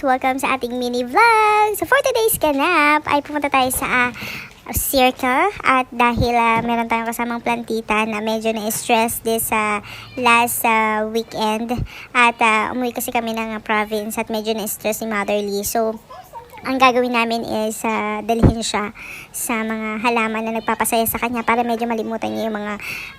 Welcome sa ating mini vlog! So for today's ganap ay pumunta tayo sa uh, Circle. At dahil uh, meron tayong kasamang plantita na medyo na-stress this sa last uh, weekend. At uh, umuwi kasi kami ng uh, province at medyo na-stress si Motherly so ang gagawin namin is uh, dalhin siya sa mga halaman na nagpapasaya sa kanya para medyo malimutan niya yung mga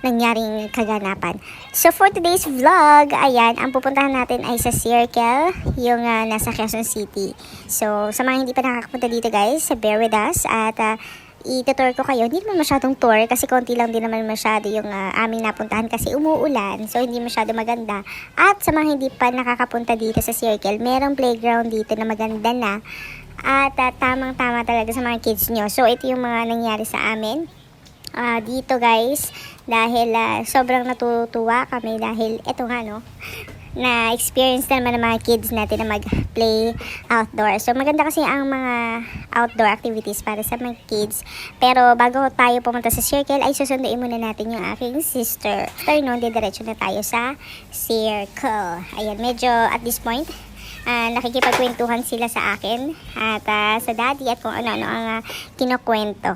nangyaring kaganapan. So for today's vlog, ayan, ang pupuntahan natin ay sa Circle, yung uh, nasa Quezon City. So sa mga hindi pa nakakapunta dito guys, bear with us at uh, itutour ko kayo. Hindi naman masyadong tour kasi konti lang din naman masyado yung uh, aming napuntahan kasi umuulan. So hindi masyado maganda. At sa mga hindi pa nakakapunta dito sa Circle, merong playground dito na maganda na. At uh, tamang-tama talaga sa mga kids nyo. So ito yung mga nangyari sa amin. Uh, dito guys, dahil uh, sobrang natutuwa kami dahil ito nga no, na experience na naman ng mga kids natin na mag-play outdoor. So maganda kasi ang mga outdoor activities para sa mga kids. Pero bago tayo pumunta sa circle ay susunduin muna natin yung aking sister. After nun, didiretso na tayo sa circle. Ayan, medyo at this point, uh, nakikipagkwentuhan sila sa akin at uh, sa daddy at kung ano-ano ang uh, kinukwento.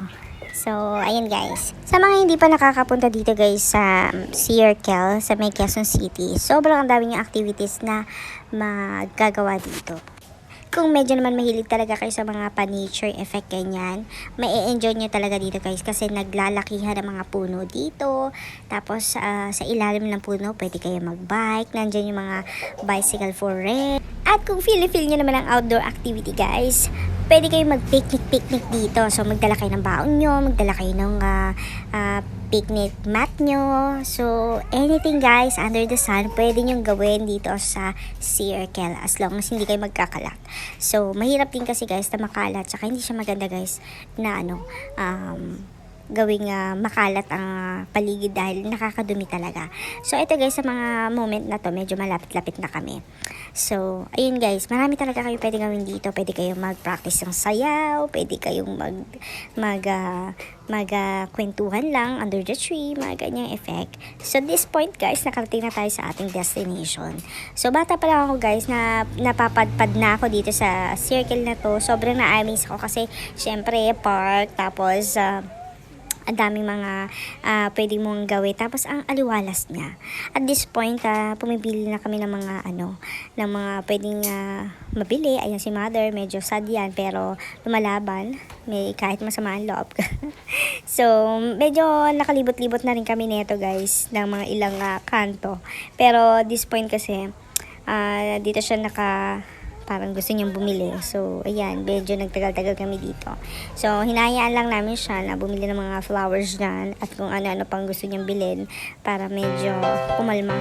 So, ayun guys. Sa mga hindi pa nakakapunta dito guys sa um, Circle, sa May Quezon City, sobrang ang daming activities na magagawa dito kung medyo naman mahilig talaga kayo sa mga pa-nature effect ganyan, may enjoy nyo talaga dito guys kasi naglalakihan ng mga puno dito. Tapos uh, sa ilalim ng puno pwede kayo mag-bike. Nandyan yung mga bicycle for rent. At kung feel-feel nyo naman ang outdoor activity guys, pwede kayo mag-picnic-picnic dito. So magdala kayo ng baon nyo, magdala kayo ng uh, uh, picnic mat nyo. So, anything guys under the sun, pwede nyo gawin dito sa circle as long as hindi kayo magkakalat. So, mahirap din kasi guys na makalat. Saka hindi siya maganda guys na ano, um, gawing uh, makalat ang uh, paligid dahil nakakadumi talaga. So, ito guys, sa mga moment na to, medyo malapit-lapit na kami. So, ayun guys, marami talaga kayo pwede gawin dito. Pwede kayong mag-practice ng sayaw, pwede kayong mag, mag, uh, mag uh, kwentuhan lang under the tree, mga ganyang effect. So, this point guys, nakarating na tayo sa ating destination. So, bata pa lang ako guys, na napapadpad na ako dito sa circle na to. Sobrang na-amaze ako kasi, syempre, park, tapos, uh, ang daming mga uh, pwede mong gawin. Tapos ang aliwalas niya. At this point, uh, pumibili na kami ng mga ano, ng mga pwedeng uh, mabili. Ayan si mother, medyo sad yan, pero lumalaban. May kahit masama ang loob. so, medyo nakalibot-libot na rin kami nito guys, ng mga ilang uh, kanto. Pero this point kasi, uh, dito siya naka parang gusto niyang bumili. So, ayan, medyo nagtagal-tagal kami dito. So, hinayaan lang namin siya na bumili ng mga flowers dyan at kung ano-ano pang gusto niyang bilhin para medyo kumalma.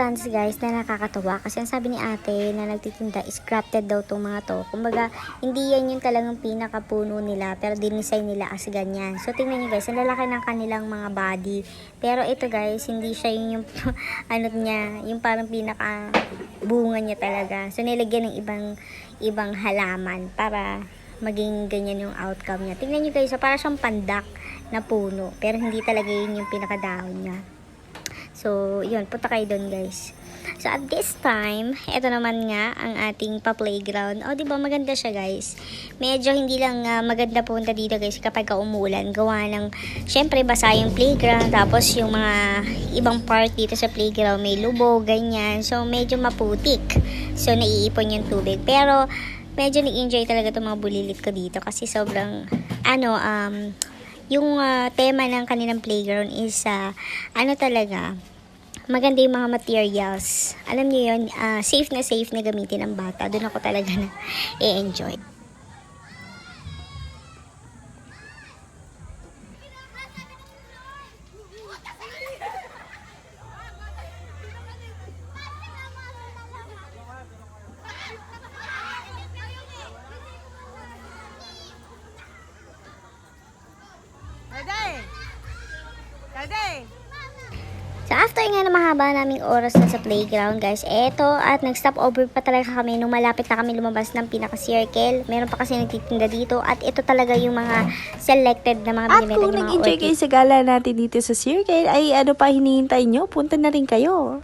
Plants guys na nakakatawa kasi ang sabi ni ate na nagtitinda is grafted daw tong mga to. Kumbaga, hindi yan yung talagang pinakapuno nila pero dinisign nila as ganyan. So tingnan nyo guys, ang lalaki ng kanilang mga body. Pero ito guys, hindi siya yung, yung ano niya, yung parang pinaka bunga niya talaga. So nilagyan ng ibang ibang halaman para maging ganyan yung outcome niya. Tingnan nyo guys, so para siyang pandak na puno. Pero hindi talaga yun yung pinakadahon niya. So, yun, punta kayo doon guys. So, at this time, ito naman nga ang ating pa-playground. O, oh, diba, maganda siya guys. Medyo hindi lang uh, maganda punta dito guys kapag ka umulan. Gawa ng, syempre, basa yung playground. Tapos, yung mga ibang part dito sa playground, may lubog, ganyan. So, medyo maputik. So, naiipon yung tubig. Pero, medyo nag-enjoy talaga itong mga bulilit ko dito kasi sobrang, ano, um, yung uh, tema ng kanilang playground is uh, ano talaga maganda yung mga materials. Alam niyo yun, uh, safe na safe na gamitin ng bata. Doon ako talaga na i-enjoy. So after nga na mahaba naming oras na sa playground guys, eto at nag-stop over pa talaga kami nung malapit na kami lumabas ng pinaka-circle. Meron pa kasi nagtitinda dito at ito talaga yung mga selected na mga binibenta At kung nag-enjoy kayo sa gala natin dito sa circle, ay ano pa hinihintay nyo, punta na rin kayo.